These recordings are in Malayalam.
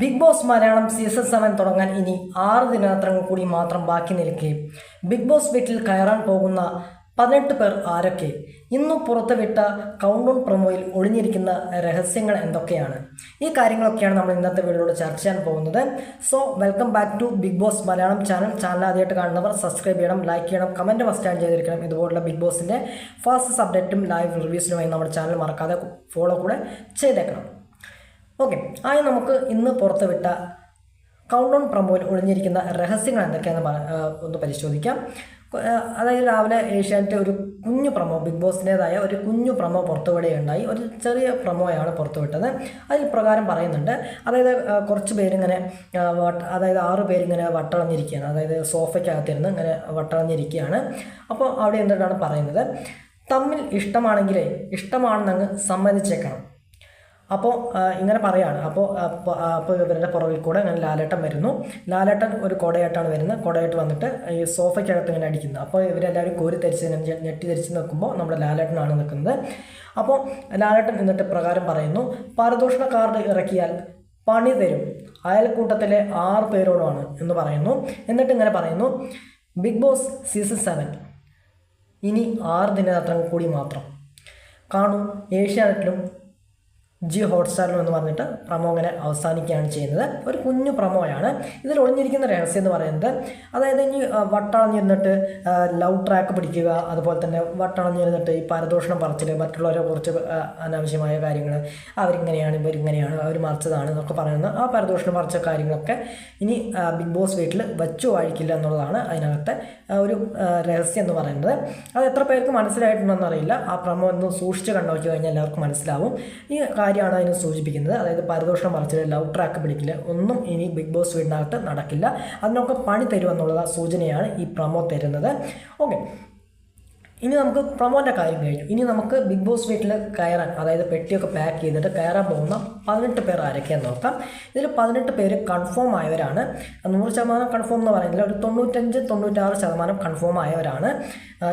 Bigg Boss Malayalam season seven തുടങ്ങാൻ ഇനി ആറ് ദിനാത്രങ്ങൾ കൂടി മാത്രം ബാക്കി നിൽക്കെ. ബിഗ് ബോസ് വീട്ടിൽ കയറാൻ പോകുന്ന പതിനെട്ട് പേർ ആരൊക്കെ? ഇന്നു പുറത്തുവിട്ട കൗണ്ട് ഡൗൺ പ്രൊമോയിൽ ഒളിഞ്ഞിരിക്കുന്ന രഹസ്യങ്ങൾ എന്തൊക്കെയാണ്? ഈ കാര്യങ്ങളൊക്കെയാണ് നമ്മൾ ഇന്നത്തെ വീഡിയോയിൽ ചർച്ച ചെയ്യാൻ പോകുന്നത്. So welcome back to Bigg Boss Malayalam channel channel ആദ്യമായിട്ട് കാണുന്നവർ സബ്സ്ക്രൈബ് ചെയ്യണം ലൈക്ക് ചെയ്യണം കമന്റ് ഫസ്റ്റ് ആഡ് ചെയ്തിരിക്കണം. ഇതുപോലുള്ള ബിഗ് ബോസിന്റെ ഫാസ്റ്റ് അപ്ഡേറ്റും ലൈവ് റിവ്യൂസിനുമായി നമ്മുടെ ചാനൽ മറക്കാതെ ഫോളോ കൂടെ ചെയ്തേക്കണം. ഓക്കെ ആയി നമുക്ക് ഇന്ന് പുറത്തുവിട്ട കൗണ്ട് ഡൗൺ പ്രമോയിൽ ഒളിഞ്ഞിരിക്കുന്ന രഹസ്യങ്ങൾ എന്തൊക്കെയാണെന്ന് ഒന്ന് പരിശോധിക്കാം. അതായത് രാവിലെ ഏഷ്യാനെറ്റ് ഒരു കുഞ്ഞു പ്രമോ ബിഗ് ബോസിന്റേതായ ഒരു കുഞ്ഞു പ്രമോ പുറത്തുവിടുകയുണ്ടായി. ഒരു ചെറിയ പ്രമോയാണ് പുറത്തുവിട്ടത്. അതിൽ പ്രകാരം പറയുന്നുണ്ട് അതായത് കുറച്ച് പേരിങ്ങനെ അതായത് ആറ് പേരിങ്ങനെ വട്ടളഞ്ഞിരിക്കുകയാണ്. അതായത് സോഫയ്ക്കകത്തിരുന്ന് ഇങ്ങനെ വട്ടളഞ്ഞിരിക്കുകയാണ്. അപ്പോൾ അവിടെ എന്തിട്ടാണ് പറയുന്നത്? തമ്മിൽ ഇഷ്ടമാണെങ്കിലേ ഇഷ്ടമാണെന്നങ്ങ് സമ്മതിച്ചേക്കണം. അപ്പോൾ ഇങ്ങനെ പറയാണ്. അപ്പോൾ അപ്പോൾ ഇവരുടെ പുറകിൽ കൂടെ അങ്ങനെ ലാലേട്ടൻ വരുന്നു. ലാലേട്ടൻ ഒരു കൊടയായിട്ടാണ് വരുന്നത്. കൊടയായിട്ട് വന്നിട്ട് ഈ സോഫയ്ക്കകത്ത് ഇങ്ങനെ അടിക്കുന്നത് അപ്പോൾ ഇവരെല്ലാവരും കോരി തരിച്ച് ഇങ്ങനെ ഞെട്ടി തരിച്ച് നിൽക്കുമ്പോൾ നമ്മുടെ ലാലേട്ടനാണ് നിൽക്കുന്നത്. അപ്പോൾ ലാലേട്ടൻ എന്നിട്ട് പ്രകാരം പറയുന്നു പാരദൂഷണ കാർഡ് ഇറക്കിയാൽ പണി തരും. അയൽക്കൂട്ടത്തിലെ ആറ് പേരോടാണ് എന്ന് പറയുന്നു. എന്നിട്ട് ഇങ്ങനെ പറയുന്നു ബിഗ് ബോസ് സീസൺ സെവൻ. ഇനി ആറ് ദിനരാത്രങ്ങൾ കൂടി മാത്രം. കാണൂ ഏഷ്യാനെറ്റിലും ജി ഹോട്ട്സ്റ്റാറിൽ എന്ന് പറഞ്ഞിട്ട് പ്രമോ അങ്ങനെ അവസാനിക്കുകയാണ് ചെയ്യുന്നത്. ഒരു കുഞ്ഞു പ്രമോയാണ്. ഇതിൽ ഒളിഞ്ഞിരിക്കുന്ന രഹസ്യം എന്ന് പറയുന്നത് അതായത് ഇനി വട്ടണഞ്ഞിരുന്നിട്ട് ലവ് ട്രാക്ക് പിടിക്കുക അതുപോലെ തന്നെ വട്ടളഞ്ഞിരുന്നിട്ട് ഈ പരദൂഷണം പറച്ചിൽ മറ്റുള്ളവരെ കുറിച്ച് അനാവശ്യമായ കാര്യങ്ങൾ അവരിങ്ങനെയാണ് ഇവരിങ്ങനെയാണ് അവർ മറിച്ചതാണ് എന്നൊക്കെ പറയുന്ന ആ പരദൂഷണം പറച്ച കാര്യങ്ങളൊക്കെ ഇനി ബിഗ് ബോസ് വീട്ടിൽ വച്ചു വാഴിക്കില്ല എന്നുള്ളതാണ് അതിനകത്തെ ഒരു രഹസ്യം എന്ന് പറയുന്നത്. അത് എത്ര പേർക്ക് മനസ്സിലായിട്ടുണ്ടെന്നറിയില്ല ആ പ്രമോ ഒന്ന് സൂക്ഷിച്ച് കണ്ടു നോക്കി കഴിഞ്ഞാൽ എല്ലാവർക്കും മനസ്സിലാവും. ഈ കാര്യമാണ് അതിനെ സൂചിപ്പിക്കുന്നത്. അതായത് പരദോഷണം മറിച്ചിൽ ലവ് ട്രാക്ക് പിടിക്കില്ല. ഒന്നും ഇനി ബിഗ് ബോസ് വീടിനകത്ത് നടക്കില്ല. അതിനൊക്കെ പണി തരുമെന്നുള്ള സൂചനയാണ് ഈ പ്രമോ തരുന്നത്. ഓക്കെ ഇനി നമുക്ക് പ്രൊമോന്റെ കാര്യം കഴിഞ്ഞു. ഇനി നമുക്ക് ബിഗ് ബോസ് വീട്ടിൽ കയറാൻ അതായത് പെട്ടിയൊക്കെ പാക്ക് ചെയ്തിട്ട് കയറാൻ പോകുന്ന പതിനെട്ട് പേർ ആരൊക്കെയാന്ന് നോക്കാം. ഇതിൽ പതിനെട്ട് പേര് കൺഫേം ആയവരാണ്. നൂറ് ശതമാനം കൺഫേം എന്ന് പറയുന്നില്ല. ഒരു തൊണ്ണൂറ്റഞ്ച് തൊണ്ണൂറ്റാറ് ശതമാനം കൺഫേം ആയവരാണ്.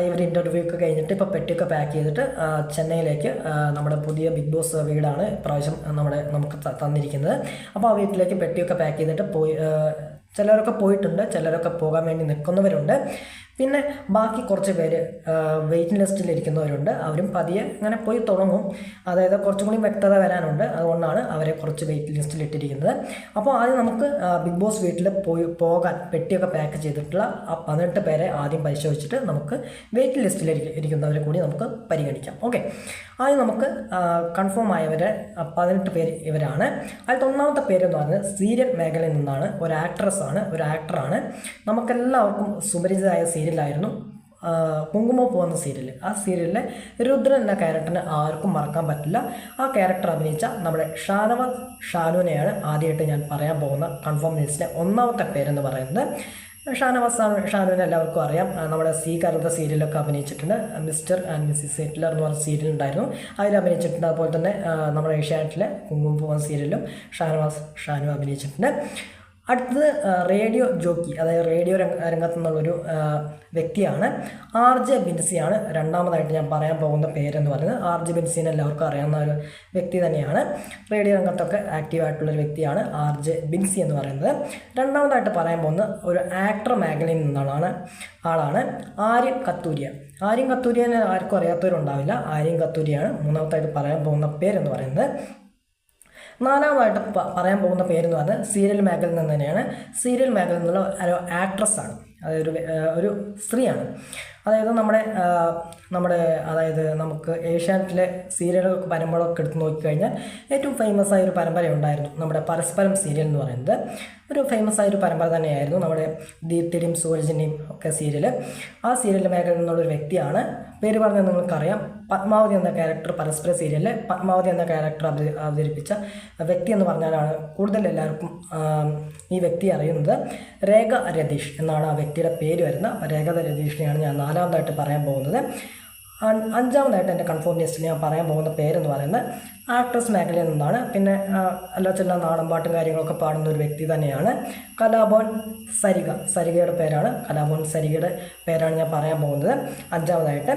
ഇവർ ഇന്റർവ്യൂ ഒക്കെ കഴിഞ്ഞിട്ട് ഇപ്പോൾ പെട്ടിയൊക്കെ പാക്ക് ചെയ്തിട്ട് ചെന്നൈയിലേക്ക് നമ്മുടെ പുതിയ ബിഗ് ബോസ് വീടാണ് ഇപ്രാവശ്യം നമ്മുടെ നമുക്ക് തന്നിരിക്കുന്നത്. അപ്പോൾ ആ വീട്ടിലേക്ക് പെട്ടിയൊക്കെ പാക്ക് ചെയ്തിട്ട് പോയി ചിലരൊക്കെ പോയിട്ടുണ്ട് ചിലരൊക്കെ പോകാൻ വേണ്ടി നിൽക്കുന്നവരുണ്ട്. പിന്നെ ബാക്കി കുറച്ച് പേര് വെയ്റ്റിംഗ് ലിസ്റ്റിൽ ഇരിക്കുന്നവരുണ്ട്. അവരും പതിയെ ഇങ്ങനെ പോയി തുടങ്ങും. അതായത് കുറച്ചും കൂടി വ്യക്തത വരാനുണ്ട്. അതുകൊണ്ടാണ് അവരെ കുറച്ച് വെയിറ്റ് ലിസ്റ്റിൽ ഇട്ടിരിക്കുന്നത്. അപ്പോൾ ആദ്യം നമുക്ക് ബിഗ് ബോസ് വീട്ടിൽ പോയി പോകാൻ പെട്ടിയൊക്കെ പാക്ക് ചെയ്തിട്ടുള്ള ആ പതിനെട്ട് പേരെ ആദ്യം പരിശോധിച്ചിട്ട് നമുക്ക് വെയിറ്റ് ലിസ്റ്റിൽ ഇരിക്കുന്നവരെ കൂടി നമുക്ക് പരിഗണിക്കാം. ഓക്കെ ആദ്യം നമുക്ക് കൺഫേം ആയവരെ പതിനെട്ട് പേര് ഇവരാണ്. അതിൽ ഒന്നാമത്തെ പേര് എന്ന് പറയുന്നത് സീരിയൽ മേഖലയിൽ നിന്നാണ്. ഒരു ആക്ട്രസ് ആണ്. ഒരു ആക്ടറാണ് നമുക്കെല്ലാവർക്കും സുപരിചിതമായ സീരിയലായിരുന്നു കുങ്കുമ എന്ന സീരിയൽ ആ സീരിയലിലെ രുദ്രൻ എന്ന ക്യാരക്ടറിനെ ആർക്കും മറക്കാൻ പറ്റില്ല. ആ ക്യാരക്ടർ അഭിനയിച്ച നമ്മുടെ ഷാനവ ഷാനുവിനെയാണ് ആദ്യമായിട്ട് ഞാൻ പറയാൻ പോകുന്ന കൺഫേം ലിസ്റ്റിലെ ഒന്നാമത്തെ പേരെന്ന് പറയുന്നത്. ഷാനവാസ് ഷാനുവിനെ എല്ലാവർക്കും അറിയാം. നമ്മുടെ സി കരുത സീരിയലൊക്കെ അഭിനയിച്ചിട്ടുണ്ട്. മിസ്റ്റർ ആൻഡ് മിസ്സിസ് സെറ്റിലർ എന്ന് പറഞ്ഞ സീരിയൽ ഉണ്ടായിരുന്നു. അതിൽ അഭിനയിച്ചിട്ടുണ്ട്. അതുപോലെ തന്നെ നമ്മുടെ ഏഷ്യാനെറ്റിലെ കുങ്കുമപ്പൂ പോകുന്ന സീരിയലും ഷാനവാസ് ഷാനു അഭിനയിച്ചിട്ടുണ്ട്. അടുത്തത് റേഡിയോ ജോക്കി അതായത് റേഡിയോ രംഗ രംഗത്തു നിന്നുള്ളൊരു വ്യക്തിയാണ്. ആർ ജെ ബിൻസിയാണ് രണ്ടാമതായിട്ട് ഞാൻ പറയാൻ പോകുന്ന പേരെന്ന് പറയുന്നത്. ആർ ജെ ബിൻസിനെ എല്ലാവർക്കും അറിയാവുന്ന ഒരു വ്യക്തി തന്നെയാണ്. റേഡിയോ രംഗത്തൊക്കെ ആക്റ്റീവായിട്ടുള്ളൊരു വ്യക്തിയാണ് ആർ ജെ ബിൻസി എന്ന് പറയുന്നത്. രണ്ടാമതായിട്ട് പറയാൻ പോകുന്ന ഒരു ആക്ടർ മേഖലയിൽ നിന്നാണ് ആളാണ് ആര്യൻ കത്തൂരിയ. ആര്യൻ കത്തൂരിയനെ ആർക്കും അറിയാത്തവരുണ്ടാവില്ല. ആര്യൻ കത്തൂരിയാണ് മൂന്നാമതായിട്ട് പറയാൻ പോകുന്ന പേരെന്ന് പറയുന്നത്. നാലാമതായിട്ട് പറയാൻ പോകുന്ന പേരെന്ന് പറഞ്ഞാൽ സീരിയൽ മേഖലയിൽ നിന്ന് തന്നെയാണ്. സീരിയൽ മേഖലയിൽ നിന്നുള്ള ഒരു ആക്ട്രസ്സാണ് അതായത് ഒരു ഒരു സ്ത്രീയാണ്. അതായത് നമ്മുടെ നമ്മുടെ അതായത് നമുക്ക് ഏഷ്യാനെറ്റിലെ സീരിയലുകൾ പരമ്പരകളൊക്കെ എടുത്ത് നോക്കിക്കഴിഞ്ഞാൽ ഏറ്റവും ഫേമസ് ആയ ഒരു പരമ്പര ഉണ്ടായിരുന്നു നമ്മുടെ പരസ്പരം സീരിയൽ എന്ന് പറയുന്നത്. ഒരു ഫേമസ് ആയ ഒരു പരമ്പര തന്നെയായിരുന്നു നമ്മുടെ ദീപ്തിയുടെയും സൂരജിന്റെയും ഒക്കെ സീരിയൽ ആ സീരിയൽ മേഖലയിൽ നിന്നുള്ളൊരു വ്യക്തിയാണ്. പേര് പറഞ്ഞാൽ നിങ്ങൾക്കറിയാം. പത്മാവതി എന്ന ക്യാരക്ടർ പരസ്പര സീരിയലിൽ പത്മാവതി എന്ന ക്യാരക്ടർ അവത അവതരിപ്പിച്ച വ്യക്തി എന്ന് പറഞ്ഞാലാണ് കൂടുതൽ എല്ലാവർക്കും ഈ വ്യക്തി അറിയുന്നത്. രേഖ രതീഷ് എന്നാണ് ആ വ്യക്തിയുടെ പേര് വരുന്ന. രേഖ രതീഷിനെയാണ് ഞാൻ നാലാമതായിട്ട് പറയാൻ പോകുന്നത്. അഞ്ചാമതായിട്ട് എന്റെ കൺഫേം ലിസ്റ്റിൽ ഞാൻ പറയാൻ പോകുന്ന പേരെന്ന് പറയുന്നത് ആക്ട്രസ് മേഖലയിൽ നിന്നാണ്. പിന്നെ എല്ലാ ചില നാടൻ പാട്ടും കാര്യങ്ങളൊക്കെ പാടുന്ന ഒരു വ്യക്തി തന്നെയാണ്. കലാഭവൻ സരിക. സരികയുടെ പേരാണ്. കലാഭവൻ സരികയുടെ പേരാണ് ഞാൻ പറയാൻ പോകുന്നത്. അഞ്ചാമതായിട്ട്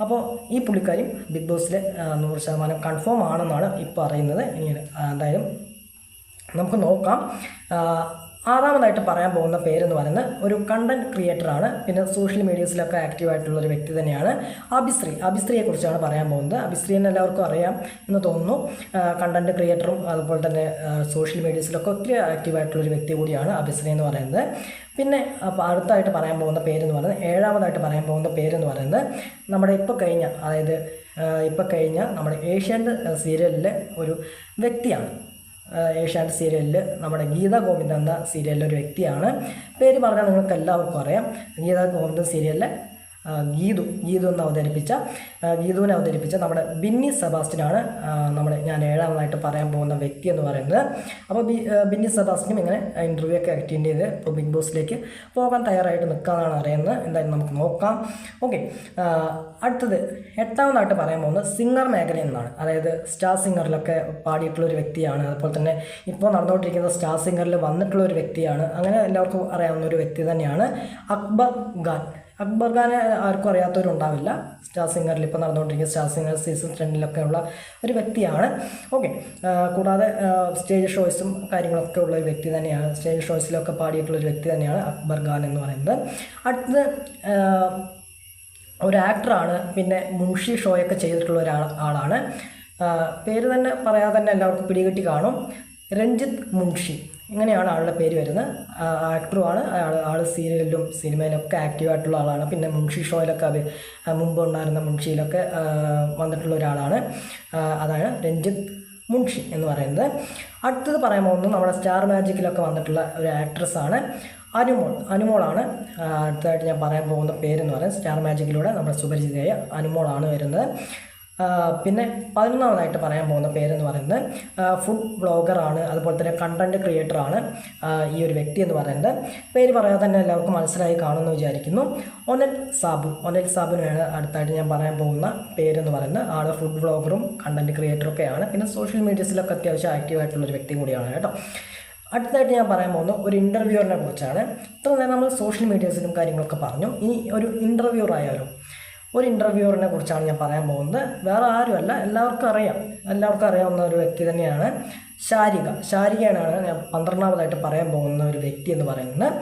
അപ്പോൾ ഈ പുള്ളിക്കാരി ബിഗ് ബോസിൽ നൂറ് ശതമാനം കൺഫേം ആണെന്നാണ് ഇപ്പോൾ അറിയുന്നത് ഇനി എന്തായാലും നമുക്ക് നോക്കാം. ആറാമതായിട്ട് പറയാൻ പോകുന്ന പേരെന്ന് പറയുന്നത് ഒരു കണ്ടന്റ് ക്രിയേറ്ററാണ് പിന്നെ സോഷ്യൽ മീഡിയസിലൊക്കെ ആക്റ്റീവ് ആയിട്ടുള്ള ഒരു വ്യക്തി തന്നെയാണ് അഭിശ്രീ. അഭിശ്രീയെ കുറിച്ചാണ് പറയാൻ പോകുന്നത്. അഭിശ്രീനെ എല്ലാവർക്കും അറിയാം എന്ന് തോന്നുന്നു. കണ്ടന്റ് ക്രിയേറ്ററും അതുപോലെ തന്നെ സോഷ്യൽ മീഡിയസിലൊക്കെ ഒത്തിരി ആക്റ്റീവ് ആയിട്ടുള്ള ഒരു വ്യക്തി കൂടിയാണ് അഭിശ്രീ എന്ന് പറയുന്നത്. പിന്നെ അടുത്തായിട്ട് പറയാൻ പോകുന്ന പേരെന്ന് പറയുന്നത് ഏഴാമതായിട്ട് പറയാൻ പോകുന്ന പേരെന്ന് പറയുന്നത് നമ്മുടെ ഇപ്പോൾ കഴിഞ്ഞ അതായത് ഇപ്പോൾ കഴിഞ്ഞ നമ്മുടെ ഏഷ്യന്റെ സീരിയലിലെ ഒരു വ്യക്തിയാണ്. ഏഷ്യാനെറ്റ് സീരിയലിൽ നമ്മുടെ ഗീത ഗോവിന്ദൻ എന്ന സീരിയലിലെ ഒരു വ്യക്തിയാണ്. പേര് പറഞ്ഞാൽ നിങ്ങൾക്ക് എല്ലാവർക്കും അറിയാം. ഗീത ഗോവിന്ദൻ സീരിയലിലെ ഗീതു ഗീതു എന്ന് അവതരിപ്പിച്ച ഗീതുവിനെ അവതരിപ്പിച്ച നമ്മുടെ ബിന്നി സെബാസ്റ്റിനാണ് നമ്മുടെ ഞാൻ ഏഴാമതായിട്ട് പറയാൻ പോകുന്ന വ്യക്തി എന്ന് പറയുന്നത്. അപ്പോൾ ബി ബിന്നി സെബാസ്റ്റിനും ഇങ്ങനെ ഇന്റർവ്യൂ ഒക്കെ അറ്റൻഡ് ചെയ്ത് ഇപ്പോൾ ബിഗ് ബോസിലേക്ക് പോകാൻ തയ്യാറായിട്ട് നിൽക്കാമെന്നാണ് അറിയുന്നത്. എന്തായാലും നമുക്ക് നോക്കാം. ഓക്കെ അടുത്തത് എട്ടാമതായിട്ട് പറയാൻ പോകുന്നത് സിംഗർ മേഖല എന്നാണ്. അതായത് സ്റ്റാർ സിംഗറിലൊക്കെ പാടിയിട്ടുള്ള ഒരു വ്യക്തിയാണ്. അതുപോലെ തന്നെ ഇപ്പോൾ നടന്നുകൊണ്ടിരിക്കുന്ന സ്റ്റാർ സിംഗറിൽ വന്നിട്ടുള്ള ഒരു വ്യക്തിയാണ്. അങ്ങനെ എല്ലാവർക്കും അറിയാവുന്ന ഒരു വ്യക്തി തന്നെയാണ് അക്ബർ ഖാൻ. അക്ബർ ഖാനെ ആർക്കും അറിയാത്തവരുണ്ടാവില്ല. സ്റ്റാർ സിംഗറിൽ ഇപ്പോൾ നടന്നുകൊണ്ടിരിക്കുന്ന സ്റ്റാർ സിംഗർ സീസൺ ടെന്നിലൊക്കെ ഉള്ള ഒരു വ്യക്തിയാണ്. ഓക്കെ കൂടാതെ സ്റ്റേജ് ഷോയ്സും കാര്യങ്ങളൊക്കെ ഉള്ള ഒരു വ്യക്തി തന്നെയാണ്. സ്റ്റേജ് ഷോയ്സിലൊക്കെ പാടിയിട്ടുള്ള ഒരു വ്യക്തി തന്നെയാണ് അക്ബർ ഖാൻ എന്ന് പറയുന്നത്. അടുത്തത് ഒരു ആക്ടറാണ് പിന്നെ മുൻഷി ഷോയൊക്കെ ചെയ്തിട്ടുള്ള ഒരാൾ ആളാണ്. പേര് തന്നെ പറയാതെ തന്നെ എല്ലാവർക്കും പിടികിട്ടി കാണും. രഞ്ജിത്ത് മുൻഷി. ഇങ്ങനെയാണ് ആളുടെ പേര് വരുന്നത്. ആക്ടറുമാണ് ആൾ ആൾ സീരിയലിലും സിനിമയിലൊക്കെ ആക്റ്റീവായിട്ടുള്ള ആളാണ്. പിന്നെ മുൻഷി ഷോയിലൊക്കെ അത് മുമ്പ് ഉണ്ടായിരുന്ന മുൻഷിയിലൊക്കെ വന്നിട്ടുള്ള ഒരാളാണ്. അതാണ് രഞ്ജിത്ത് മുൻഷി എന്ന് പറയുന്നത്. അടുത്തത് പറയാൻ പോകുന്നത് നമ്മുടെ സ്റ്റാർ മാജിക്കിലൊക്കെ വന്നിട്ടുള്ള ഒരു ആക്ട്രസ്സാണ് അനുമോൾ. അനുമോളാണ് അടുത്തതായിട്ട് ഞാൻ പറയാൻ പോകുന്ന പേരെന്ന് പറയുന്നത് സ്റ്റാർ മാജിക്കിലൂടെ നമ്മുടെ സുപരിചിതയായ അനുമോളാണ് വരുന്നത്. പിന്നെ പതിനൊന്നാമതായിട്ട് പറയാൻ പോകുന്ന പേരെന്ന് പറയുന്നത് ഫുഡ് ബ്ലോഗറാണ് അതുപോലെ തന്നെ കണ്ടന്റ് ക്രിയേറ്ററാണ് ഈ ഒരു വ്യക്തി എന്ന് പറയുന്നത്. പേര് പറയാതെ തന്നെ എല്ലാവർക്കും മനസ്സിലായി കാണുമെന്ന് വിചാരിക്കുന്നു. ഒനൽ സാബു ഒനൽ സാബുവിനാണ് അടുത്തായിട്ട് ഞാൻ പറയാൻ പോകുന്ന പേരെന്ന് പറയുന്നത്. ആൾ ഫുഡ് ബ്ലോഗറും കണ്ടന്റ് ക്രിയേറ്ററും ഒക്കെയാണ് പിന്നെ സോഷ്യൽ മീഡിയസിലൊക്കെ അത്യാവശ്യം ആക്റ്റീവായിട്ടുള്ളൊരു വ്യക്തി കൂടിയാണ് കേട്ടോ. അടുത്തതായിട്ട് ഞാൻ പറയാൻ പോകുന്ന ഒരു ഇന്റർവ്യൂറിനെ കുറിച്ചാണ്. ഇത്ര നേരം നമ്മൾ സോഷ്യൽ മീഡിയസിലും കാര്യങ്ങളൊക്കെ പറഞ്ഞു. ഇനി ഒരു ഇന്റർവ്യൂർ ആയാലും? ഒരു ഇന്റർവ്യൂറിനെ കുറിച്ചാണ് ഞാൻ പറയാൻ പോകുന്നത്. വേറെ ആരുമല്ല എല്ലാവർക്കും അറിയാം. എല്ലാവർക്കും അറിയാവുന്ന ഒരു വ്യക്തി തന്നെയാണ് ശാരിക. ശാരികയാണ് ഞാൻ പന്ത്രണ്ടാമതായിട്ട് പറയാൻ പോകുന്ന ഒരു വ്യക്തി എന്ന് പറയുന്നത്.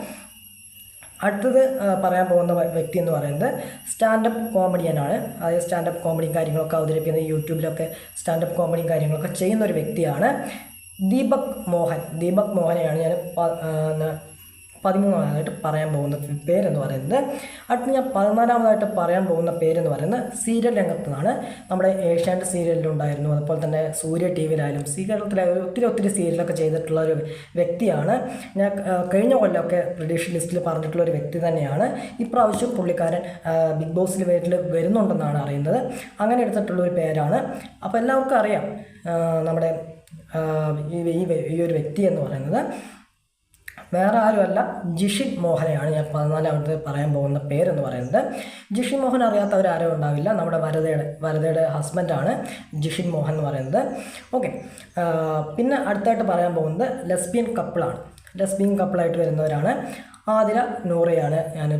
അടുത്തത് പറയാൻ പോകുന്ന വ്യ- വ്യക്തി എന്ന് പറയുന്നത് സ്റ്റാൻഡപ്പ് കോമഡിയനാണ്. അതായത് സ്റ്റാൻഡപ്പ് കോമഡി കാര്യങ്ങളൊക്കെ അവതരിപ്പിക്കുന്ന യൂട്യൂബിലൊക്കെ സ്റ്റാൻഡപ്പ് കോമഡിയും കാര്യങ്ങളൊക്കെ ചെയ്യുന്ന ഒരു വ്യക്തിയാണ് ദീപക് മോഹൻ. ദീപക് മോഹനെയാണ് ഞാൻ പതിമൂന്നാമതായിട്ട് പറയാൻ പോകുന്ന പേരെന്ന് പറയുന്നത് അടുത്ത് ഞാൻ പതിനാലാമതായിട്ട് പറയാൻ പോകുന്ന പേരെന്ന് പറയുന്നത് സീരിയൽ രംഗത്തു നിന്നാണ് നമ്മുടെ ഏഷ്യാനെറ്റ് സീരിയലിലുണ്ടായിരുന്നു അതുപോലെ തന്നെ സൂര്യ ടി വിയിലായാലും സീരിയലത്തിലെ ഒത്തിരി ഒത്തിരി സീരിയലൊക്കെ ചെയ്തിട്ടുള്ള ഒരു വ്യക്തിയാണ്. ഞാൻ കഴിഞ്ഞ കൊല്ലമൊക്കെ പ്രഡീഷൻ ലിസ്റ്റിൽ പറഞ്ഞിട്ടുള്ള ഒരു വ്യക്തി തന്നെയാണ്. ഇപ്രാവശ്യം പുള്ളിക്കാരൻ ബിഗ് ബോസിൽ വീട്ടിൽ വരുന്നുണ്ടെന്നാണ് അറിയുന്നത്. അങ്ങനെ എടുത്തിട്ടുള്ള ഒരു പേരാണ്. അപ്പോൾ എല്ലാവർക്കും അറിയാം നമ്മുടെ ഈ ഒരു വ്യക്തി എന്ന് പറയുന്നത്. വേറെ ആരുമല്ല ജിഷിൻ മോഹനെയാണ് ഞാൻ പതിനാലാമത്തെ പറയാൻ പോകുന്ന പേരെന്ന് പറയുന്നത്. ജിഷിൻ മോഹൻ അറിയാത്തവരാരും ഉണ്ടാവില്ല. നമ്മുടെ വരതയുടെ വരതയുടെ ഹസ്ബൻഡാണ് ജിഷിൻ മോഹൻ എന്ന് പറയുന്നത്. ഓക്കെ പിന്നെ അടുത്തായിട്ട് പറയാൻ പോകുന്നത് ലെസ്ബിയൻ കപ്പിളാണ് ലെസ്ബിയൻ കപ്പിളായിട്ട് വരുന്നവരാണ് ആതിര നൂറയാണ് ഞാൻ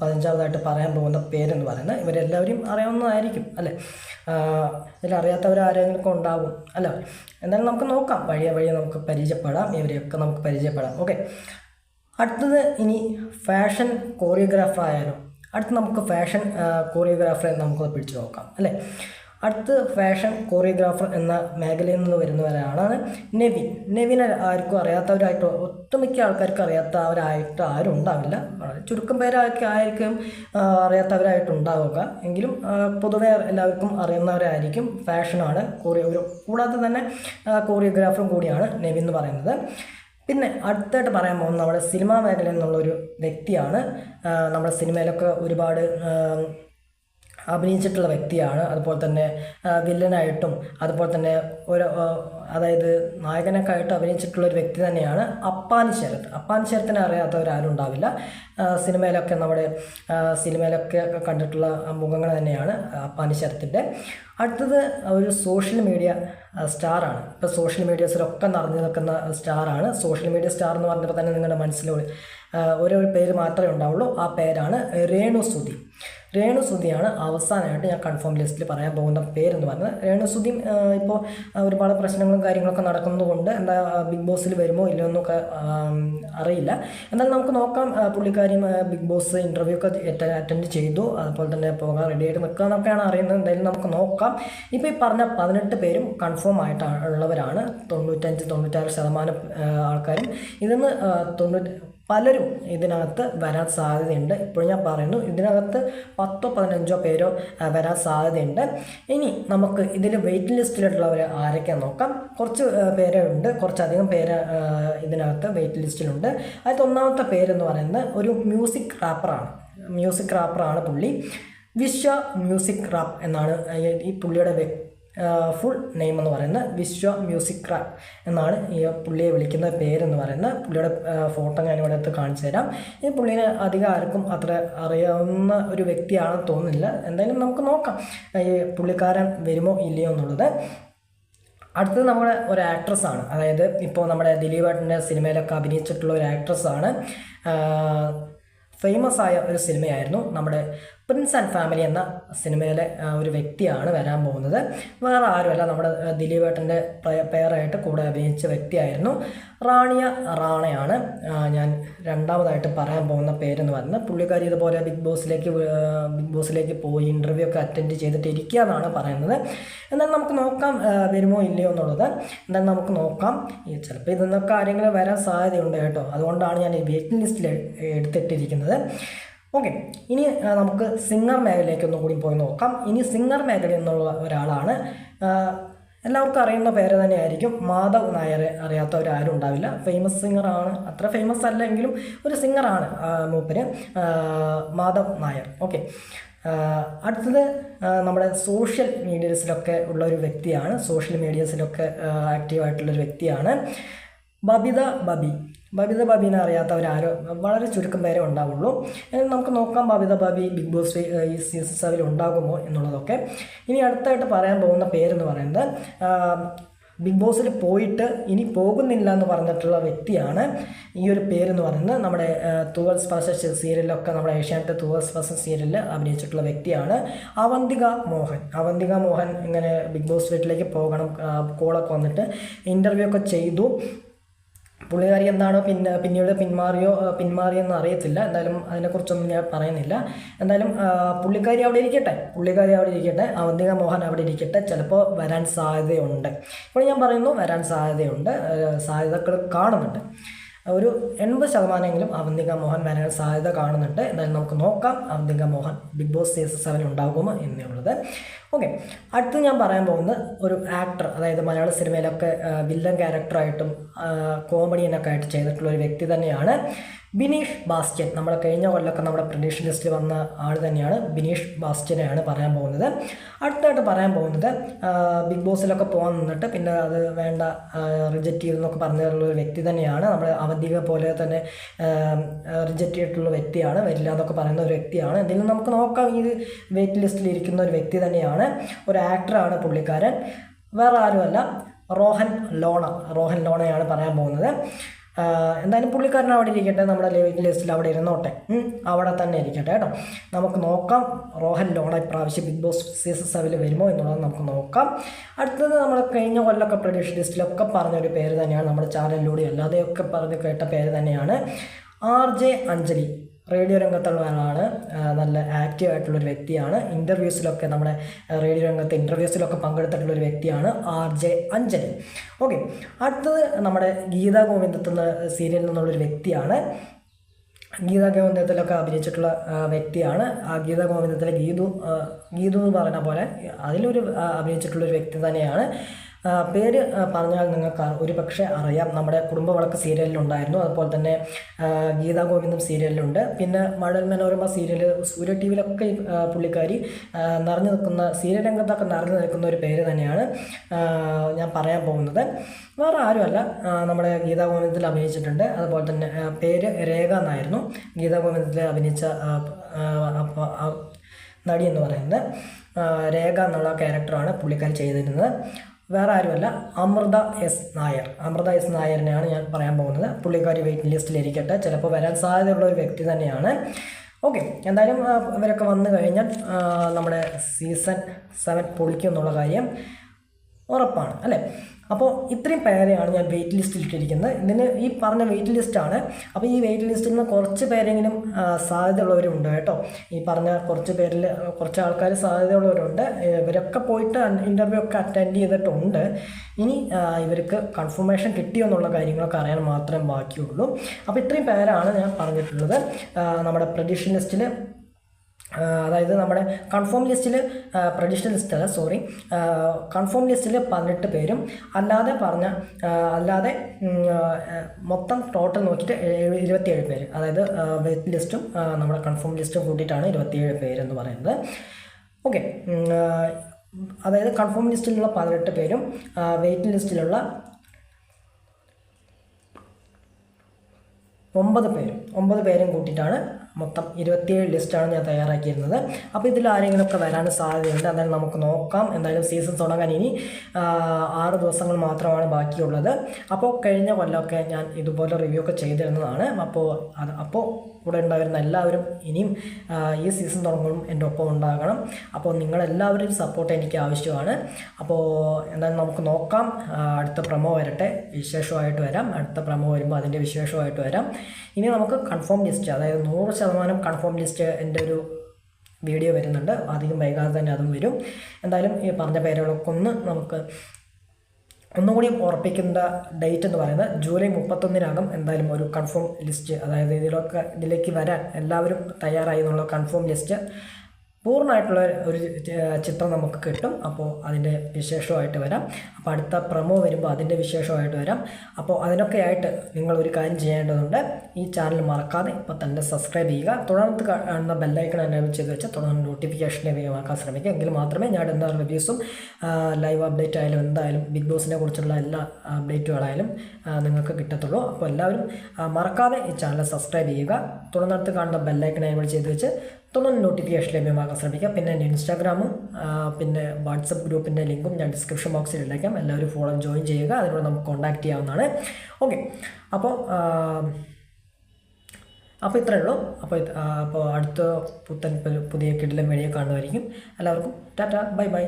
പതിനഞ്ചാമതായിട്ട് പറയാൻ പോകുന്ന പേരെന്ന് പറയുന്നത്. ഇവരെല്ലാവരും അറിയാവുന്നതായിരിക്കും അല്ലേ? ഇതിലറിയാത്തവരാരെങ്കിലും ഉണ്ടാവും അല്ല? എന്തായാലും നമുക്ക് നോക്കാം. വഴിയെ വഴിയെ നമുക്ക് പരിചയപ്പെടാം. ഇവരെയൊക്കെ നമുക്ക് പരിചയപ്പെടാം. ഓക്കെ അടുത്തത് ഇനി ഫാഷൻ കോറിയോഗ്രാഫർ ആയാലും. അടുത്ത് നമുക്ക് ഫാഷൻ കോറിയോഗ്രാഫറെ നമുക്ക് പിടിച്ചു നോക്കാം അല്ലേ? അടുത്ത് ഫാഷൻ കോറിയോഗ്രാഫർ എന്ന മേഖലയിൽ നിന്ന് വരുന്നവരാണ് നെവിൻ. നെവിൻ ആർക്കും അറിയാത്തവരായിട്ട് ഒട്ടുമിക്ക ആൾക്കാർക്ക് അറിയാത്തവരായിട്ട് ആരും ഉണ്ടാവില്ല. ചുരുക്കം പേരൊക്കെ ആയിരിക്കും അറിയാത്തവരായിട്ടുണ്ടാവുക. എങ്കിലും പൊതുവെ എല്ലാവർക്കും അറിയുന്നവരായിരിക്കും ഫാഷനാണ് കോറിയോ കൂടാതെ തന്നെ കോറിയോഗ്രാഫറും കൂടിയാണ് നെവിൻ എന്ന് പറയുന്നത്. പിന്നെ അടുത്തായിട്ട് പറയാൻ പോകുന്നത് നമ്മുടെ സിനിമാ മേഖല എന്നുള്ളൊരു വ്യക്തിയാണ്. നമ്മുടെ സിനിമയിലൊക്കെ ഒരുപാട് അഭിനയിച്ചിട്ടുള്ള വ്യക്തിയാണ്. അതുപോലെ തന്നെ വില്ലനായിട്ടും അതുപോലെ തന്നെ ഒരു അതായത് നായകനൊക്കെ ആയിട്ട് അഭിനയിച്ചിട്ടുള്ള ഒരു വ്യക്തി തന്നെയാണ് അപ്പാൻ ശരത്. അപ്പാൻ ശരത്തിനെ അറിയാത്തവരാരും ഉണ്ടാവില്ല. സിനിമയിലൊക്കെ നമ്മുടെ സിനിമയിലൊക്കെ കണ്ടിട്ടുള്ള മുഖങ്ങൾ തന്നെയാണ് അപ്പാൻ ശരത്തിന്റെ അടുത്തത് ഒരു സോഷ്യൽ മീഡിയ സ്റ്റാറാണ്. ഇപ്പോൾ സോഷ്യൽ മീഡിയസിലൊക്കെ നിറഞ്ഞു നിൽക്കുന്ന സ്റ്റാറാണ്. സോഷ്യൽ മീഡിയ സ്റ്റാർ എന്ന് പറഞ്ഞപ്പോൾ തന്നെ നിങ്ങളുടെ മനസ്സിൽ ഒരു ഒരു പേര് മാത്രമേ ഉണ്ടാവുള്ളൂ. ആ പേരാണ് രേണു സുധി. രേണുസുതിയാണ് അവസാനമായിട്ട് ഞാൻ കൺഫേം ലിസ്റ്റിൽ പറയാൻ പോകുന്ന പേരെന്ന് പറയുന്നത് രേണുസുതി ഇപ്പോൾ ഒരുപാട് പ്രശ്നങ്ങളും കാര്യങ്ങളൊക്കെ നടക്കുന്നതുകൊണ്ട് എന്താ ബിഗ് ബോസിൽ വരുമോ ഇല്ലയോ എന്നൊക്കെ അറിയില്ല. എന്നാലും നമുക്ക് നോക്കാം ആ, ബിഗ് ബോസ് ഇന്റർവ്യൂ ഒക്കെ അറ്റൻഡ് ചെയ്തു. അതുപോലെ തന്നെ പോകാൻ റെഡി ആയിട്ട് നിൽക്കുക എന്നൊക്കെയാണ് അറിയുന്നത്. എന്തായാലും നമുക്ക് നോക്കാം. ഇപ്പോൾ ഈ പറഞ്ഞ പതിനെട്ട് പേരും കൺഫേം ആയിട്ട് ഉള്ളവരാണ്. തൊണ്ണൂറ്റഞ്ച് തൊണ്ണൂറ്റാറ് ശതമാനം ആൾക്കാരും. ഇതിന്ന് തൊണ്ണൂറ്റി പലരും ഇതിനകത്ത് വരാൻ സാധ്യതയുണ്ട്. ഇപ്പോൾ ഞാൻ പറയുന്നു ഇതിനകത്ത് പത്തോ പതിനഞ്ചോ പേരോ വരാൻ സാധ്യതയുണ്ട്. ഇനി നമുക്ക് ഇതിൽ വെയിറ്റ് ലിസ്റ്റിലുള്ളവർ ആരൊക്കെ നോക്കാം. കുറച്ച് പേരുണ്ട് കുറച്ചധികം പേര് ഇതിനകത്ത് വെയിറ്റ് ലിസ്റ്റിലുണ്ട് അതിൽ ഒന്നാമത്തെ പേരെന്ന് പറയുന്നത് ഒരു മ്യൂസിക് റാപ്പറാണ് മ്യൂസിക് റാപ്പറാണ് പുള്ളി. വിശ്വ മ്യൂസിക് റാപ്പ് എന്നാണ് ഈ- പുള്ളിയുടെ ഫുൾ നെയിം എന്ന് പറയുന്നത് വിശ്വ മ്യൂസിക് റാപ്പ് എന്നാണ് ഈ പുള്ളിയെ വിളിക്കുന്ന പേരെന്ന് പറയുന്നത് പുള്ളിയുടെ ഫോട്ടോ ഞാൻ ഇവിടെ അടുത്ത് കാണിച്ചു തരാം. ഈ പുള്ളിനെ അധികം ആർക്കും അത്ര അറിയാവുന്ന ഒരു വ്യക്തിയാണെന്ന് തോന്നുന്നില്ല. എന്തായാലും നമുക്ക് നോക്കാം ഈ പുള്ളിക്കാരൻ വരുമോ ഇല്ലയോ എന്നുള്ളത്. അടുത്തത് നമ്മുടെ ഒരു ആക്ട്രസ് ആണ്. അതായത് ഇപ്പോൾ നമ്മുടെ ദിലീപ് ഏട്ടന്റെ സിനിമയിലൊക്കെ അഭിനയിച്ചിട്ടുള്ള ഒരു ആക്ട്രസ് ആണ്. ഫേമസ് ആയ ഒരു സിനിമയായിരുന്നു നമ്മുടെ പ്രിൻസ് ആൻഡ് ഫാമിലി എന്ന സിനിമയിലെ ഒരു വ്യക്തിയാണ് വരാൻ പോകുന്നത്. വേറെ ആരുമല്ല നമ്മുടെ ദിലീപേട്ടന്റെ പേരായിട്ട് കൂടെ അഭിനയിച്ച വ്യക്തിയായിരുന്നു റാണിയ റാണയാണ്. ഞാൻ രണ്ടാമതായിട്ട് പറയാൻ പോകുന്ന പേരെന്ന് പറയുന്നത് പുള്ളിക്കാരി ഇതുപോലെ ബിഗ് ബോസിലേക്ക് ബിഗ് ബോസിലേക്ക് പോയി ഇന്റർവ്യൂ ഒക്കെ അറ്റൻഡ് ചെയ്തിട്ട് ഇരിക്കുക എന്നാണ് പറയുന്നത്. എന്നാൽ നമുക്ക് നോക്കാം വരുമോ ഇല്ലയോ എന്നുള്ളത്. എന്നാൽ നമുക്ക് നോക്കാം. ചിലപ്പോൾ ഇതൊന്നൊക്കെ ആരെങ്കിലും വരാൻ സാധ്യതയുണ്ട് കേട്ടോ. അതുകൊണ്ടാണ് ഞാൻ ഈ വെയിറ്റിംഗ് ലിസ്റ്റിൽ എടുത്തിട്ടിരിക്കുന്നത്. ഓക്കെ ഇനി നമുക്ക് സിംഗർ മേഖലയിലേക്ക് ഒന്നും കൂടി പോയി നോക്കാം. ഇനി സിംഗർ മേഖല എന്നുള്ള ഒരാളാണ്. എല്ലാവർക്കും അറിയുന്ന പേര് തന്നെയായിരിക്കും മാധവ് നായരെ അറിയാത്തവരാരും ഉണ്ടാവില്ല. ഫേമസ് സിംഗറാണ് അത്ര ഫേമസ് അല്ലെങ്കിലും ഒരു സിംഗറാണ് മൂപ്പര്. മാധവ് നായർ. ഓക്കെ. അടുത്തത് നമ്മുടെ സോഷ്യൽ മീഡിയസിലൊക്കെ ഉള്ള ഒരു വ്യക്തിയാണ്. സോഷ്യൽ മീഡിയസിലൊക്കെ ആക്റ്റീവായിട്ടുള്ളൊരു വ്യക്തിയാണ്. ബബിത ബബി. ബബിത ബബീനെ അറിയാത്തവരാരോ? വളരെ ചുരുക്കം പേരെ ഉണ്ടാവുള്ളൂ. നമുക്ക് നോക്കാം ബബിത ബബി ബിഗ് ബോസ് ഈ- സീസൺ സെവൻ ഉണ്ടാകുമോ എന്നുള്ളതൊക്കെ. ഇനി അടുത്തായിട്ട് പറയാൻ പോകുന്ന പേരെന്ന് പറയുന്നത് ബിഗ് ബോസിൽ പോയിട്ട് ഇനി പോകുന്നില്ല എന്ന് പറഞ്ഞിട്ടുള്ള വ്യക്തിയാണ് ഈ ഒരു പേരെന്ന് പറയുന്നത്. നമ്മുടെ തൂവൽ സ്പർശ സീരിയലൊക്കെ നമ്മുടെ ഏഷ്യാനെറ്റ് തൂവൽ സ്പർശ സീരിയലിൽ അഭിനയിച്ചിട്ടുള്ള വ്യക്തിയാണ് അവന്തിക മോഹൻ. അവന്തിക മോഹൻ ഇങ്ങനെ ബിഗ് ബോസ് വീട്ടിലേക്ക് പോകണം കോളൊക്കെ വന്നിട്ട് ഇന്റർവ്യൂ ഒക്കെ ചെയ്തു. പുള്ളിക്കാരി എന്താണോ പിന്നെ പിന്നീട് പിന്മാറിയോ പിന്മാറിയെന്ന് അറിയത്തില്ല. എന്തായാലും അതിനെക്കുറിച്ചൊന്നും ഞാൻ പറയുന്നില്ല. എന്തായാലും പുള്ളിക്കാരി അവിടെ ഇരിക്കട്ടെ. പുള്ളിക്കാരി അവിടെ ഇരിക്കട്ടെ. അവന്തിക മോഹൻ അവിടെ ഇരിക്കട്ടെ. ചിലപ്പോൾ വരാൻ സാധ്യതയുണ്ട്. ഇപ്പോൾ ഞാൻ പറയുന്നു വരാൻ സാധ്യതയുണ്ട്. സാധ്യതകൾ കാണുന്നുണ്ട്. ഒരു എൺപത് ശതമാനമെങ്കിലും അവന്തിക മോഹൻ വരാൻ സാധ്യത കാണുന്നുണ്ട്. എന്തായാലും നമുക്ക് നോക്കാം Avanthika Mohan Bigg Boss season seven ഉണ്ടാകുമോ എന്നുള്ളത്. ഓക്കെ അടുത്ത് ഞാൻ പറയാൻ പോകുന്നത് ഒരു ആക്ടർ അതായത് മലയാള സിനിമയിലൊക്കെ വില്ലൻ ക്യാരക്ടറായിട്ടും കോമഡിയനൊക്കെ ആയിട്ട് ചെയ്തിട്ടുള്ള ഒരു വ്യക്തി തന്നെയാണ്. ബിനീഷ് ബാസ്റ്റ്യൻ. നമ്മൾ കഴിഞ്ഞ കൊല്ലമൊക്കെ നമ്മുടെ പ്രഡീഷൻ ലിസ്റ്റിൽ വന്ന ആൾ തന്നെയാണ് ബിനീഷ് ബാസ്റ്റ്യനെയാണ് പറയാൻ പോകുന്നത്. അടുത്തായിട്ട് പറയാൻ പോകുന്നത് ബിഗ് ബോസിലൊക്കെ പോകാൻ നിന്നിട്ട് പിന്നെ അത് വേണ്ട റിജക്റ്റ് ചെയ്തെന്നൊക്കെ പറഞ്ഞിട്ടുള്ള ഒരു വ്യക്തി തന്നെയാണ്. നമ്മൾ അവധിക പോലെ തന്നെ റിജക്റ്റ് ചെയ്തിട്ടുള്ള വ്യക്തിയാണ് വരില്ല എന്നൊക്കെ പറയുന്ന ഒരു വ്യക്തിയാണ്. എന്തെങ്കിലും നമുക്ക് നോക്കാം ഈ വെയിറ്റ് ലിസ്റ്റിൽ ഇരിക്കുന്ന ഒരു വ്യക്തി തന്നെയാണ്. ഒരു ആക്ടറാണ് പുള്ളിക്കാരൻ. വേറെ ആരുമല്ല റോഹൻ ലോണ. റോഹൻ ലോണയാണ് പറയാൻ പോകുന്നത്. എന്തായാലും പുള്ളിക്കാരൻ അവിടെ ഇരിക്കട്ടെ. നമ്മുടെ ലിവിങ് ലിസ്റ്റിൽ അവിടെ ഇരുന്നോട്ടെ. അവിടെ തന്നെ ഇരിക്കട്ടെ കേട്ടോ. നമുക്ക് നോക്കാം. റോഹൻ ലോണ ഇപ്രാവശ്യം ബിഗ് ബോസ് സീസൺ സെവനിൽ വരുമോ എന്നുള്ളത് നമുക്ക് നോക്കാം. അടുത്തത് നമ്മൾ കഴിഞ്ഞ കൊല്ലമൊക്കെ പ്രൊഡ്യൂഷൻ ലിസ്റ്റിലൊക്കെ പറഞ്ഞൊരു പേര് തന്നെയാണ് നമ്മുടെ ചാനലിലൂടെ അല്ലാതെയൊക്കെ പറഞ്ഞ് കേട്ട പേര് തന്നെയാണ് ആർ ജെ അഞ്ജലി. റേഡിയോ രംഗത്തുള്ള ആളാണ് നല്ല ആക്റ്റീവ് ആയിട്ടുള്ള ഒരു വ്യക്തിയാണ്. ഇന്റർവ്യൂസിലൊക്കെ നമ്മുടെ റേഡിയോ രംഗത്ത് ഇന്റർവ്യൂസിലൊക്കെ പങ്കെടുത്തിട്ടുള്ള ഒരു വ്യക്തിയാണ് ആർ ജെ അഞ്ജലി. ഓക്കെ അടുത്തത് നമ്മുടെ ഗീതാ ഗോവിന്ദത്ത് എന്ന സീരിയലിൽ നിന്നുള്ളൊരു വ്യക്തിയാണ്. ഗീതാ ഗോവിന്ദത്തിലൊക്കെ അഭിനയിച്ചിട്ടുള്ള വ്യക്തിയാണ്. ആ ഗീതാ ഗോവിന്ദത്തിലെ ഗീതു ഗീതു എന്ന് പറഞ്ഞ പോലെ അതിലൊരു അഭിനയിച്ചിട്ടുള്ളൊരു വ്യക്തി തന്നെയാണ്. പേര് പറഞ്ഞാൽ നിങ്ങൾക്ക് ഒരു പക്ഷേ അറിയാം. നമ്മുടെ കുടുംബവിളക്ക് സീരിയലിലുണ്ടായിരുന്നു. അതുപോലെ തന്നെ ഗീതാ ഗോവിന്ദം സീരിയലിലുണ്ട്. പിന്നെ മഴൽ മനോരമ സീരിയൽ സൂര്യ ടി വിയിലൊക്കെ പുള്ളിക്കാരി നിറഞ്ഞു നിൽക്കുന്ന സീരിയൽ രംഗത്തൊക്കെ നിറഞ്ഞു നിൽക്കുന്ന ഒരു പേര് തന്നെയാണ് ഞാൻ പറയാൻ പോകുന്നത്. വേറെ ആരുമല്ല. നമ്മുടെ ഗീതാ ഗോവിന്ദത്തിൽ അഭിനയിച്ചിട്ടുണ്ട്. അതുപോലെ തന്നെ പേര് രേഖ എന്നായിരുന്നു. ഗീതാ ഗോവിന്ദത്തിൽ അഭിനയിച്ച നടി എന്ന് പറയുന്നത് രേഖ എന്നുള്ള ക്യാരക്ടറാണ് പുള്ളിക്കാരി ചെയ്തിരുന്നത്. വേറെ ആരുമല്ല അമൃത എസ് നായർ. അമൃത എസ് നായരിനെയാണ് ഞാൻ പറയാൻ പോകുന്നത്. പുള്ളിക്കാരി വെയിറ്റിംഗ് ലിസ്റ്റിലിരിക്കട്ടെ ചിലപ്പോൾ വരാൻ സാധ്യതയുള്ള ഒരു വ്യക്തി തന്നെയാണ്. ഓക്കെ എന്തായാലും ഇവരൊക്കെ വന്നു കഴിഞ്ഞാൽ നമ്മുടെ സീസൺ സെവൻ പൊളിക്കും എന്നുള്ള കാര്യം. ഉറപ്പാണ് അല്ലേ? അപ്പോൾ ഇത്രയും പേരെയാണ് ഞാൻ വെയിറ്റ് ലിസ്റ്റിൽ ഇട്ടിരിക്കുന്നത്. ഇതിന് ഈ പറഞ്ഞ വെയിറ്റ് ലിസ്റ്റാണ് അപ്പോൾ ഈ വെയിറ്റ് ലിസ്റ്റിൽ നിന്ന് കുറച്ച് പേരെങ്കിലും സാധ്യത സാധ്യതയുള്ളവരുണ്ട് കേട്ടോ. ഈ പറഞ്ഞ കുറച്ച് പേരിൽ കുറച്ച് ആൾക്കാർ സാധ്യതയുള്ളവരുണ്ട്. ഇവരൊക്കെ പോയിട്ട് ഇന്റർവ്യൂ ഒക്കെ അറ്റൻഡ് ചെയ്തിട്ടുണ്ട്. ഇനി ഇവർക്ക് കൺഫർമേഷൻ കിട്ടിയോ എന്നുള്ള കാര്യങ്ങളൊക്കെ അറിയാൻ മാത്രമേ ബാക്കിയുള്ളൂ. അപ്പോൾ ഇത്രയും പേരാണ് ഞാൻ പറഞ്ഞിട്ടുള്ളത്. നമ്മുടെ പ്രഡിഷൻ ലിസ്റ്റിൽ അതായത് നമ്മുടെ കൺഫേം ലിസ്റ്റിൽ പ്രഡിഷൻ ലിസ്റ്റ് അല്ല സോറി കൺഫേം ലിസ്റ്റിൽ പതിനെട്ട് പേരും അല്ലാതെ പറഞ്ഞ അല്ലാതെ മൊത്തം ടോട്ടൽ നോക്കിയിട്ട് ഇരുപത്തിയേഴ് പേര് അതായത് വെയിറ്റ് ലിസ്റ്റും നമ്മുടെ കൺഫേം ലിസ്റ്റും കൂട്ടിയിട്ടാണ് ഇരുപത്തിയേഴ് പേരെന്ന് പറയുന്നത്. ഓക്കെ അതായത് കൺഫേം ലിസ്റ്റിലുള്ള പതിനെട്ട് പേരും വെയിറ്റ് ലിസ്റ്റിലുള്ള ഒമ്പത് പേരും ഒമ്പത് പേരും കൂട്ടിയിട്ടാണ് മൊത്തം ഇരുപത്തിയേഴ് ലിസ്റ്റാണ് ഞാൻ തയ്യാറാക്കിയിരുന്നത്. അപ്പോൾ ഇതിൽ ആരെങ്കിലുമൊക്കെ വരാൻ സാധ്യതയുണ്ട് എന്തായാലും നമുക്ക് നോക്കാം. എന്തായാലും സീസൺ തുടങ്ങാൻ ഇനി ആറ് ദിവസങ്ങൾ മാത്രമാണ് ബാക്കിയുള്ളത്. അപ്പോൾ കഴിഞ്ഞ കൊല്ലമൊക്കെ ഞാൻ ഇതുപോലെ റിവ്യൂ ഒക്കെ ചെയ്തിരുന്നതാണ്. അപ്പോൾ അത് അപ്പോൾ ഇവിടെ ഉണ്ടായിരുന്ന എല്ലാവരും ഇനിയും ഈ സീസൺ തുടങ്ങും എന്റെ ഒപ്പം ഉണ്ടാകണം. അപ്പോൾ നിങ്ങളെല്ലാവരും സപ്പോർട്ട് എനിക്ക് ആവശ്യമാണ്. അപ്പോൾ എന്തായാലും നമുക്ക് നോക്കാം. അടുത്ത പ്രമോ വരട്ടെ. വിശേഷമായിട്ട് വരാം. അടുത്ത പ്രമോ വരുമ്പോൾ അതിന്റെ വിശേഷമായിട്ട് വരാം. ഇനി നമുക്ക് കൺഫേം ലിസ്റ്റ് അതായത് നൂറ് ശതമാനം കൺഫേം ലിസ്റ്റ് എന്റെ ഒരു വീഡിയോ വരുന്നുണ്ട്. അധികം വൈകാതെ തന്നെ അതും വരും. എന്തായാലും ഈ പറഞ്ഞ പേരുകളൊക്കെ ഒന്ന് നമുക്ക് ഒന്നുകൂടി ഉറപ്പിക്കേണ്ട ഡേറ്റ് എന്ന് പറയുന്നത് ജൂലൈ മുപ്പത്തൊന്നിനകം എന്തായാലും ഒരു കൺഫേം ലിസ്റ്റ് അതായത് ഇതിലൊക്കെ ഇതിലേക്ക് വരാൻ എല്ലാവരും തയ്യാറായി എന്നുള്ള കൺഫേം ലിസ്റ്റ് പൂർണമായിട്ടുള്ള ഒരു ചിത്രം നമുക്ക് കിട്ടും. അപ്പോൾ അതിന്റെ വിശേഷമായിട്ട് വരാം. അപ്പോൾ അടുത്ത പ്രമോ വരുമ്പോൾ അതിന്റെ വിശേഷമായിട്ട് വരാം. അപ്പോൾ അതിനൊക്കെ ആയിട്ട് നിങ്ങൾ ഒരു കാര്യം ചെയ്യേണ്ടതുണ്ട്. ഈ ചാനൽ മറക്കാതെ ഇപ്പോൾ തന്നെ സബ്സ്ക്രൈബ് ചെയ്യുക. തുടർന്ന് കാണുന്ന ബെല്ലൈക്കൺ എനേബിൾ ചെയ്ത് വെച്ച് തുടർന്ന് നോട്ടിഫിക്കേഷൻ ലഭ്യമാക്കാൻ ശ്രമിക്കുക. എങ്കിൽ മാത്രമേ ഞാൻ എന്താ റിവ്യൂസും ലൈവ് അപ്ഡേറ്റ് ആയാലും എന്തായാലും ബിഗ് ബോസിനെ കുറിച്ചുള്ള എല്ലാ അപ്ഡേറ്റുകളായാലും നിങ്ങൾക്ക് കിട്ടത്തുള്ളൂ. അപ്പോൾ എല്ലാവരും മറക്കാതെ ഈ ചാനൽ സബ്സ്ക്രൈബ് ചെയ്യുക. തുടർന്നടുത്ത് കാണുന്ന ബെല്ലൈക്കൺ എനേബിൾ ചെയ്ത് വെച്ച് തുടർന്ന് നോട്ടിഫിക്കേഷൻ ലഭ്യമാക്കാൻ ശ്രമിക്കുക. പിന്നെ എന്റെ ഇൻസ്റ്റാഗ്രാമും പിന്നെ വാട്സപ്പ് ഗ്രൂപ്പിന്റെ ലിങ്കും ഞാൻ ഡിസ്ക്രിപ്ഷൻ ബോക്സിൽ ഇട്ടേക്കാം. എല്ലാവരും ഫോളോ ജോയിൻ ചെയ്യുക. അതിലൂടെ നമുക്ക് കോൺടാക്റ്റ് ചെയ്യാവുന്നതാണ്. ഓക്കെ അപ്പോൾ അപ്പോൾ ഇത്രയേ ഉള്ളൂ. അപ്പോൾ അപ്പോൾ അടുത്ത പുത്തൻ പുതിയ കിടിലം വീഡിയോ കാണുമായിരിക്കും എല്ലാവർക്കും ടാറ്റ ബൈ ബൈ.